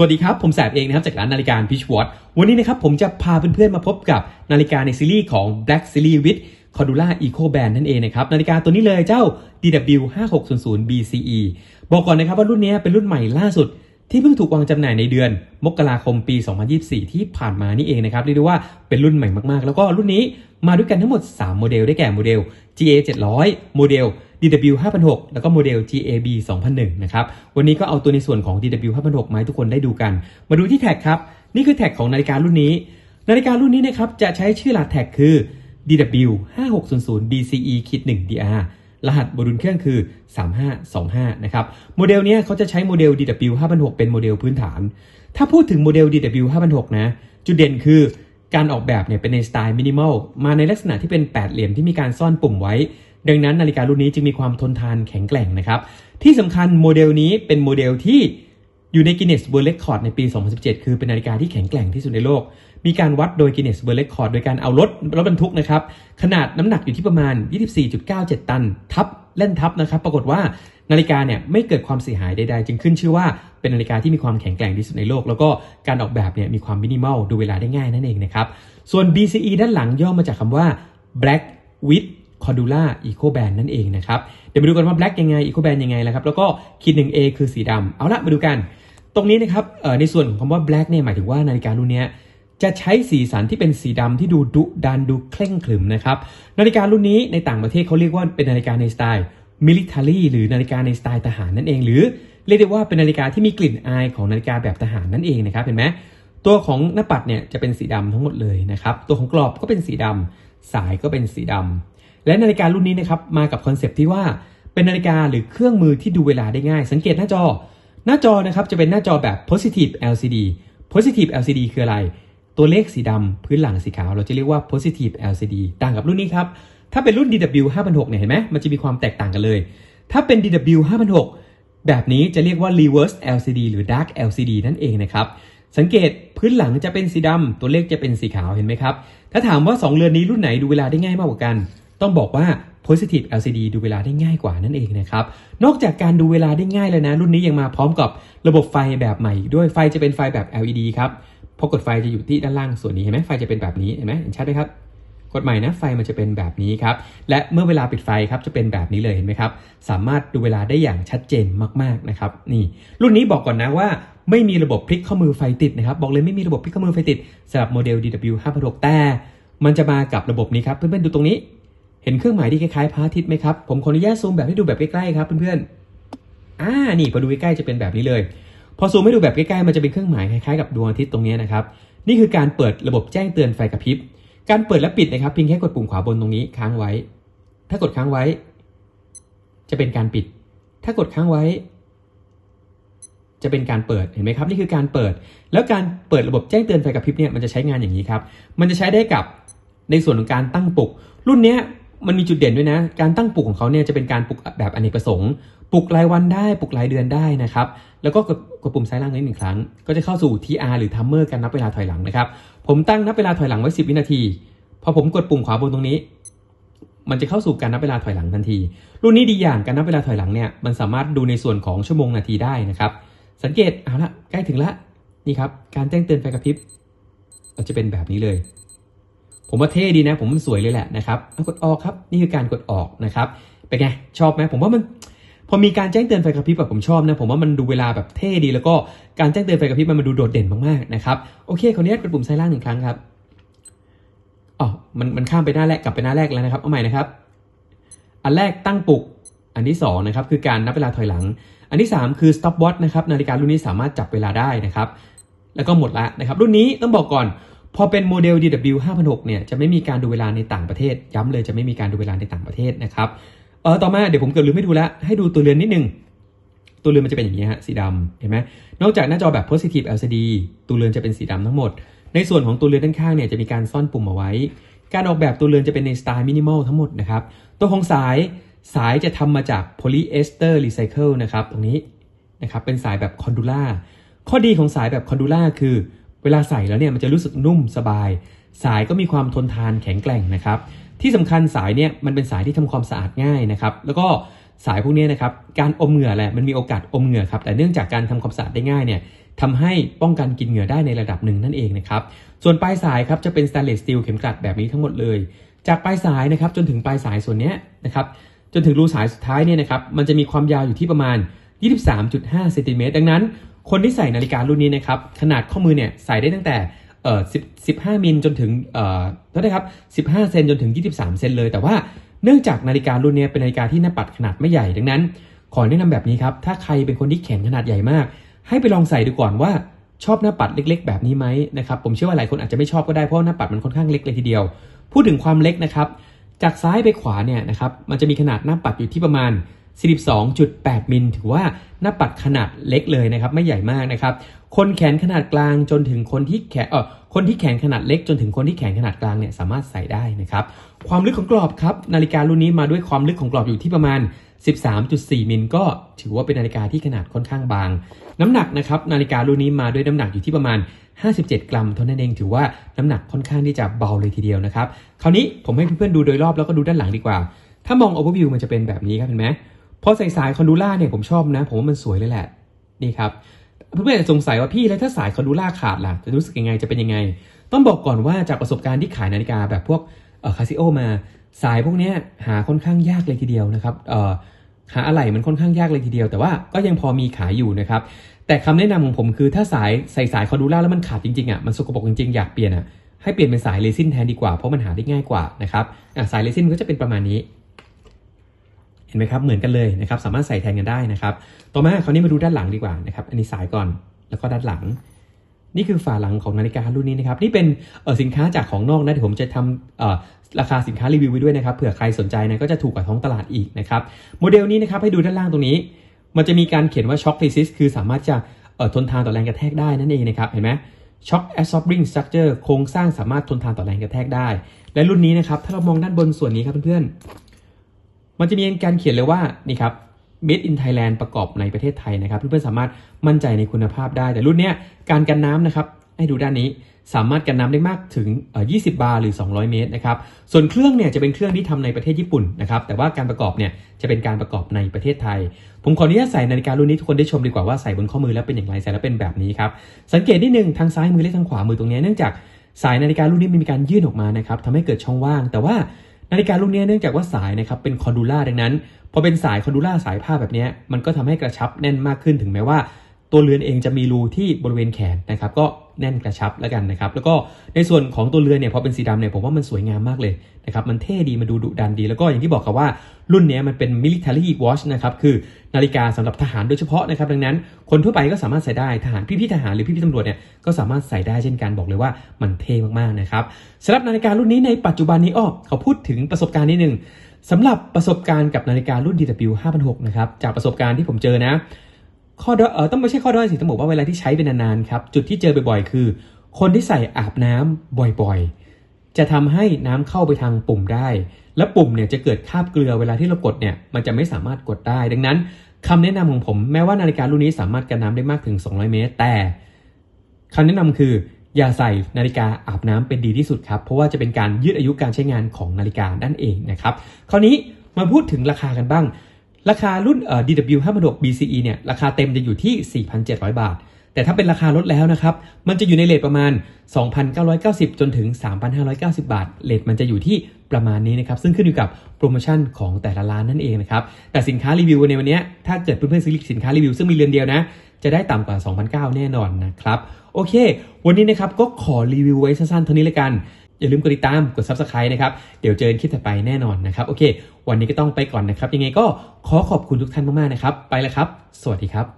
สวัสดีครับ ผมแสบเองนะครับจากร้านนาฬิกา Pitch Watch วันนี้นะครับผมจะพาเพื่อนๆมาพบกับนาฬิกาในซีรีส์ของ Black Series with Cordula Eco Band นั่นเองนะครับ นาฬิกาตัวนี้เลยเจ้า DW 5600 BCE บอกก่อนนะครับว่ารุ่นนี้เป็นรุ่นใหม่ล่าสุด ที่เพิ่งถูกวางจำหน่ายในเดือน มกราคมปี 2024 ที่ผ่านมานี่เองนะครับเรียกได้ว่าเป็นรุ่นใหม่มากๆ แล้วก็รุ่นนี้ มาด้วยกันทั้งหมด 3 โมเดลได้แก่โมเดล GA 700 โมเดล DW 5006แล้วก็โมเดล GAB 2001นะครับ วันนี้ก็เอาตัวในส่วนของ DW 5006มาให้ทุกคนได้ดูกัน มาดูที่แท็กครับ นี่คือแท็กของนาฬิการุ่นนี้ นาฬิการุ่นนี้นะครับจะใช้ชื่อรหัสแท็กคือ DW 5600 BCE 1 DR รหัสบนดุลเครื่องคือ 3525 นะครับ โมเดลนี้เขาจะใช้โมเดล DW 5006เป็นโมเดลพื้นฐาน ถ้าพูดถึงโมเดล DW 5006นะ จุดเด่นคือ การออกแบบเนี่ยเป็นในสไตล์มินิมอลมาในลักษณะที่เป็นแปดเหลี่ยมที่มีการซ่อนปุ่มไว้ ดังนั้นนาฬิการุ่นนี้จึงมีความทนทานแข็งแกร่งนะครับ ที่สำคัญโมเดลนี้เป็นโมเดลที่อยู่ใน Guinness World Record ในปี 2017 คือเป็นนาฬิกาที่แข็งแกร่งที่สุดในโลก มีการวัดโดย Guinness World Record โดยการเอารถรถบรรทุกนะครับ ขนาดน้ำหนักอยู่ที่ประมาณ 24.97 ตัน ทับเล่นทับนะครับ ปรากฏว่า นาฬิกาเนี่ยไม่เกิดความเสียหายใดๆ จึงขึ้นชื่อว่าเป็นนาฬิกาที่มีความแข็งแกร่งที่สุดในโลก แล้วก็การออกแบบเนี่ยมีความมินิมอลดูเวลาได้ง่ายนั่นเองนะครับส่วน BCE ด้านหลังย่อมาจากคำว่า Black with Cordula Eco Band นั่นเองนะครับ เดี๋ยวมาดูกันว่า Black ยังไง Eco Band ยังไงแล้วครับ แล้วก็ขีด 1A คือสีดำ เอาละมาดูกัน ตรงนี้นะครับในส่วนของคำว่า Black เนี่ยหมายถึงว่านาฬิการุ่นนี้จะใช้สีสันที่เป็นสีดำที่ดูดุดันดูเคร่งขรึมนะครับ นาฬิการุ่นนี้ในต่างประเทศเขาเรียกว่าเป็นนาฬิกาในสไตล์ military หรือนาฬิกาในสไตล์ทหารนั่นเอง หรือเรียกได้ว่าเป็นนาฬิกาที่มีกลิ่นอายของนาฬิกาแบบทหารนั่นเองนะครับเห็นไหมตัวของหน้าปัดเนี่ยจะเป็นสีดำทั้งหมดเลยนะครับตัวของกรอบก็เป็นสีดำสายก็เป็นสีดำและนาฬิการุ่นนี้นะครับมากับคอนเซปต์ที่ว่าเป็นนาฬิกาหรือเครื่องมือที่ดูเวลาได้ง่าย สังเกตหน้าจอ หน้าจอนะครับจะเป็นหน้าจอแบบ positive LCD positive LCD คืออะไร ตัวเลขสีดำพื้นหลังสีขาวเราจะเรียกว่า positive LCD ต่างกับรุ่นนี้ครับ ถ้าเป็นรุ่น DW 5006เนี่ยเห็นไหมมันจะมีความแตกต่างกันเลย ถ้าเป็น DW 5006แบบนี้จะเรียกว่า reverse LCD หรือ dark LCD นั่นเองนะครับ สังเกตพื้นหลังจะเป็นสีดำตัวเลขจะเป็นสีขาวเห็นไหมครับ ถ้าถามว่า 2 เรือนนี้รุ่นไหนดูเวลาได้ง่ายมากกว่ากัน ต้องบอกว่า positive LCD ดูเวลาได้ง่ายกว่านั่นเองนะครับ นอกจากการดูเวลาได้ง่ายเลยนะ รุ่นนี้ยังมาพร้อมกับระบบไฟแบบใหม่ด้วยไฟจะเป็นไฟแบบ LED ครับพอกดไฟจะอยู่ที่ด้านล่างส่วนนี้เห็นไหมไฟจะเป็นแบบนี้เห็นไหมเห็นชัดไหมครับ กดใหม่นะไฟมันจะเป็นแบบนี้ครับ และเมื่อเวลาปิดไฟครับจะเป็นแบบนี้เลยเห็นไหมครับ สามารถดูเวลาได้อย่างชัดเจนมากๆนะครับนี่ รุ่นนี้บอกก่อนนะว่าไม่มีระบบพลิกข้อมือไฟติดนะครับ บอกเลยไม่มีระบบพลิกข้อมือไฟติดสำหรับโมเดล DW 5 6แต่ มันจะมากับระบบนี้ครับ เพื่อนๆดูตรงนี้ เห็นเครื่องหมายที่คล้ายๆพระอาทิตย์ไหมครับ ผมขออนุญาตซูมแบบให้ดูแบบใกล้ๆครับเพื่อนๆอ่านี่พอดูใกล้ๆจะเป็นแบบนี้เลย พอซูมให้ดูแบบใกล้ๆมันจะเป็นเครื่องหมายคล้ายๆกับดวงอาทิตย์ตรงนี้นะครับนี่คือการเปิดระบบแจ้งเตือนไฟกระพริบ การเปิดและปิดนะครับเพียงแค่กดปุ่มขวาบนตรงนี้ค้างไว้ ถ้ากดค้างไว้ จะเป็นการปิด ถ้ากดค้างไว้ จะเป็นการเปิดเห็นไหมครับ นี่คือการเปิด แล้วการเปิดระบบแจ้งเตือนไฟกระพริบเนี่ยมันจะใช้งานอย่างนี้ครับ มันจะใช้ได้กับในส่วนของการตั้งปลุก รุ่นนี้มันมีจุดเด่นด้วยนะ การตั้งปลุกของเขาเนี่ยจะเป็นการปลุกแบบอเนกประสงค์ ปลุกรายวันได้ปลุกรายเดือนได้นะครับ แล้วก็กดกดปุ่มซ้ายล่างนี้หนึ่งครั้ง ก็จะเข้าสู่ TR หรือ Timer การนับเวลาถอยหลังนะครับ ผมตั้งนับเวลาถอยหลังไว้ 10 วินาที พอผมกดปุ่มขวาบนตรงนี้ มันจะเข้าสู่การนับเวลาถอยหลังทันที รุ่นนี้ดีอย่างการนับเวลาถอยหลังเนี่ยมันสามารถดูในส่วนของชั่วโมงนาทีได้นะครับ สังเกตเอาละใกล้ถึงละนี่ครับการแจ้งเตือนไฟกระพริบเราจะเป็นแบบนี้เลย ผมว่าเท่ดีนะ ผมมันสวยเลยแหละนะครับกดออกครับ นี่คือการกดออกนะครับเป็นไงชอบไหมผมว่ามัน พอมีการแจ้งเตือนไฟกระพริบแบบผมชอบนะผมว่ามันดูเวลาแบบเท่ดี แล้วก็การแจ้งเตือนไฟกระพริบมันมาดูโดดเด่นมากๆนะครับโอเคคนนี้กดปุ่มซ้ายล่างหนึ่งครั้งครับอ๋อมันมันข้ามไปหน้าแรกกลับไปหน้าแรกแล้วนะครับเอาใหม่นะครับ อันแรกตั้งปลุกอันที่2นะครับคือการนับเวลาถอยหลัง อันที่ 3 คือ stop watch นะครับนาฬิการุ่นนี้สามารถจับเวลาได้นะครับแล้วก็หมดละนะครับรุ่นนี้ต้องบอกก่อนพอเป็นโมเดล DW 5006เนี่ยจะไม่มีการดูเวลาในต่างประเทศ ย้ำเลยจะไม่มีการดูเวลาในต่างประเทศนะครับ เออต่อมาเดี๋ยวผมเกิดลืมไม่ดูแล้วให้ดูตัวเรือนนิดนึง ตัวเรือนมันจะเป็นอย่างนี้ฮะสีดำเห็นไหมนอกจากหน้าจอแบบ positive LCD ตัวเรือนจะเป็นสีดำทั้งหมด ในส่วนของตัวเรือนด้านข้างเนี่ยจะมีการซ่อนปุ่มเอาไว้ การออกแบบตัวเรือนจะเป็นในสไตล์มินิมอลทั้งหมดนะครับตัวของสายสายจะทำมาจากโพลีเอสเตอร์รีไซเคิลนะครับตรงนี้นะครับเป็นสายแบบคอนดูล่าข้อดีของสายแบบคอนดูล่าคือ เวลาใส่แล้วเนี่ยมันจะรู้สึกนุ่มสบาย สายก็มีความทนทานแข็งแกร่งนะครับ ที่สำคัญสายเนี่ยมันเป็นสายที่ทำความสะอาดง่ายนะครับ แล้วก็สายพวกนี้นะครับการอมเหงื่อแหละมันมีโอกาสอมเหงื่อครับแต่เนื่องจากการทำความสะอาดได้ง่ายเนี่ยทำให้ป้องกันกินเหงื่อได้ในระดับหนึ่งนั่นเองนะครับส่วนปลายสายครับจะเป็นสแตนเลสสตีลเข็มกลัดแบบนี้ทั้งหมดเลย จากปลายสายนะครับจนถึงปลายสายส่วนนี้นะครับจนถึงรูสายสุดท้ายเนี่ยนะครับมันจะมีความยาวอยู่ที่ประมาณ 23.5เซนติเมตรดังนั้น คนที่ใส่นาฬิการุ่นนี้นะครับขนาดข้อมือเนี่ยใส่ได้ตั้งแต่ เอ่อ10 15มิลจนถึงเอ่อเท่าไหร่ครับ15เซนจนถึง23เซนเลย แต่ว่าเนื่องจากนาฬิการุ่นนี้เป็นนาฬิกาที่หน้าปัดขนาดไม่ใหญ่ดังนั้น ขอแนะนำแบบนี้ครับ ถ้าใครเป็นคนที่แขนขนาดใหญ่มาก ให้ไปลองใส่ดูก่อนว่าชอบหน้าปัดเล็ก ๆ แบบนี้ไหมนะครับผมเชื่อว่าหลายคนอาจจะไม่ชอบก็ได้เพราะหน้าปัดมันค่อนข้างเล็กเลยทีเดียว พูดถึงความเล็กนะครับจากซ้ายไปขวาเนี่ยนะครับมันจะมีขนาดหน้าปัดอยู่ที่ประมาณ 42.8 มิล ถือว่าหน้าปัดขนาดเล็กเลยนะครับไม่ใหญ่มากนะครับ คนแขนขนาดกลางจนถึงคนที่แขนเออคนที่แขนขนาดเล็กจนถึงคนที่แขนขนาดกลางเนี่ยสามารถใส่ได้นะครับ ความลึกของกรอบครับนาฬิการุ่นนี้มาด้วยความลึกของกรอบอยู่ที่ประมาณ 13.4 มิลก็ถือว่าเป็นนาฬิกาที่ขนาดค่อนข้างบาง น้ำหนักนะครับนาฬิการุ่นนี้มาด้วยน้ำหนักอยู่ที่ประมาณ 57 กรัมเท่านั้นเองถือว่าน้ำหนักค่อนข้างที่จะเบาเลยทีเดียวนะครับคราวนี้ผมให้เพื่อนๆดูโดยรอบแล้วก็ดูด้านหลังดีกว่า ถ้ามอง overview มันจะเป็นแบบนี้ครับเห็นไหมพอใส่สายคอนดูล่าเนี่ยผมชอบนะ ผมว่ามันสวยเลยแหละนี่ครับ เพื่อนๆจะสงสัยว่าพี่แล้วถ้าสายคอนดูล่าขาดล่ะจะรู้สึกยังไงจะเป็นยังไง ต้องบอกก่อนว่าจากประสบการณ์ที่ขายนาฬิกาแบบพวกคาซิโอมาสายพวกนี้หาค่อนข้างยากเลยทีเดียวนะครับหาอะไหล่มันค่อนข้างยากเลยทีเดียว แต่ว่าก็ยังพอมีขายอยู่นะครับแต่คำแนะนำของผมคือถ้าสายใส่สายคอนดูล่าแล้วมันขาดจริงๆอะมันสกปรกจริงๆอยากเปลี่ยนอะให้เปลี่ยนเป็นสายเรซินแทนดีกว่าเพราะมันหาได้ง่ายกว่านะครับสายเรซินก็จะเป็นประมาณนี้ เห็นไหมครับเหมือนกันเลยนะครับสามารถใส่แทนกันได้นะครับ ต่อมาคราวนี้มาดูด้านหลังดีกว่านะครับอันนี้สายก่อนแล้วก็ด้านหลัง นี่คือฝาหลังของนาฬิการุ่นนี้นะครับนี่เป็นสินค้าจากของนอกนะเดี๋ยวผมจะทำราคาสินค้ารีวิวไว้ด้วยนะครับเผื่อใครสนใจนะก็จะถูกกว่าท้องตลาดอีกนะครับโมเดลนี้นะครับให้ดูด้านล่างตรงนี้ มันจะมีการเขียนว่า shock resist คือสามารถจะทนทานต่อแรงกระแทกได้นั่นเองนะครับเห็นไหม shock absorbing structure โครงสร้างสามารถทนทานต่อแรงกระแทกได้ และรุ่นนี้นะครับถ้าเรามองด้านบนส่วนนี้ครับเพื่อนๆ มันจะมีการเขียนเลยว่านี่ครับ made in Thailand ประกอบในประเทศไทยนะครับเพื่อนๆสามารถมั่นใจในคุณภาพได้ แต่รุ่นเนี้ยการกันน้ำนะครับให้ดูด้านนี้สามารถกันน้ำได้มากถึง 20 บาร์หรือ 200 เมตรนะครับ ส่วนเครื่องเนี่ยจะเป็นเครื่องที่ทำในประเทศญี่ปุ่นนะครับ แต่ว่าการประกอบเนี่ยจะเป็นการประกอบในประเทศไทย ผมขออนุญาตใส่นาฬิการุ่นนี้ทุกคนได้ชมดีกว่าว่าใส่บนข้อมือแล้วเป็นอย่างไรใส่แล้วเป็นแบบนี้ครับ สังเกตนิดนึงทางซ้ายมือและทางขวามือตรงนี้เนื่องจากสายนาฬิการุ่นนี้มีการยื่นออกมานะครับทำให้เกิดช่องว่าง แต่ว่า นาฬิกาลูกนี้เนื่องจากว่าสายนะครับเป็นคอนดูล่าดังนั้นพอเป็นสายคอนดูล่าสายผ้าแบบนี้มันก็ทำให้กระชับแน่นมากขึ้นถึงแม้ว่า ตัวเรือนเองจะมีรูที่บริเวณแขนนะครับ ก็ แน่นกระชับแล้วกันนะครับ แล้วก็ในส่วนของตัวเรือเนี่ยพอเป็นสีดำเนี่ยผมว่ามันสวยงามมากเลยนะครับ มันเท่ดี มันดูดุดันดี แล้วก็อย่างที่บอกครับว่ารุ่นนี้มันเป็น military watch นะครับ คือนาฬิกาสำหรับทหารโดยเฉพาะนะครับ ดังนั้นคนทั่วไปก็สามารถใส่ได้ ทหารพี่ๆทหารหรือพี่ๆตำรวจเนี่ยก็สามารถใส่ได้เช่นกันบอกเลยว่ามันเท่มากๆนะครับสำหรับนาฬิการุ่นนี้ในปัจจุบันนี้อ้อเขาพูดถึงประสบการณ์นิดนึงสำหรับประสบการณ์กับนาฬิการุ่น DW 5006นะครับจากประสบการณ์ที่ผมเจอนะ ข้อด้อยเออต้องไม่ใช่ข้อด้อยสิต้องบอกว่าเวลาที่ใช้เป็นนานๆครับจุดที่เจอบ่อยๆ คือ คนที่ใส่อาบน้ำบ่อยๆ จะทำให้น้ำเข้าไปทางปุ่มได้ และปุ่มเนี่ยจะเกิดคราบเกลือเวลาที่เรากดเนี่ยมันจะไม่สามารถกดได้ ดังนั้นคำแนะนำของผมแม้ว่านาฬิการุ่นนี้สามารถกันน้ำได้มากถึง 200 เมตร แต่คำแนะนำคืออย่าใส่นาฬิกาอาบน้ำเป็นดีที่สุดครับเพราะว่าจะเป็นการยืดอายุการใช้งานของนาฬิกานั่นเองนะครับคราวนี้มาพูดถึงราคากันบ้าง ราคารุ่นเอ่อ DW 5 6 BCE เนี่ยราคาเต็มจะอยู่ที่ 4,700 บาท แต่ถ้าเป็นราคาลดแล้วนะครับ มันจะอยู่ในเลทประมาณ 2,990 จนถึง 3,590 บาท เลทมันจะอยู่ที่ประมาณนี้นะครับ ซึ่งขึ้นอยู่กับโปรโมชั่นของแต่ละร้านนั่นเองนะครับ แต่สินค้ารีวิวในวันนี้ ถ้าเกิดเพื่อนๆซื้อสินค้ารีวิวซึ่งมีเรือนเดียวนะ จะได้ต่ำกว่า 2,900 แน่นอนนะครับ โอเค วันนี้นะครับก็ขอรีวิวไว้สั้นๆเท่านี้เลยกัน อย่าลืมกดติดตาม กด Subscribe นะครับ เดี๋ยวเจอกันคลิปถัดไปแน่นอนนะครับ โอเค วันนี้ก็ต้องไปก่อนนะครับ ยังไงก็ขอขอบคุณทุกท่านมากๆนะครับ ไปแล้วครับ สวัสดีครับ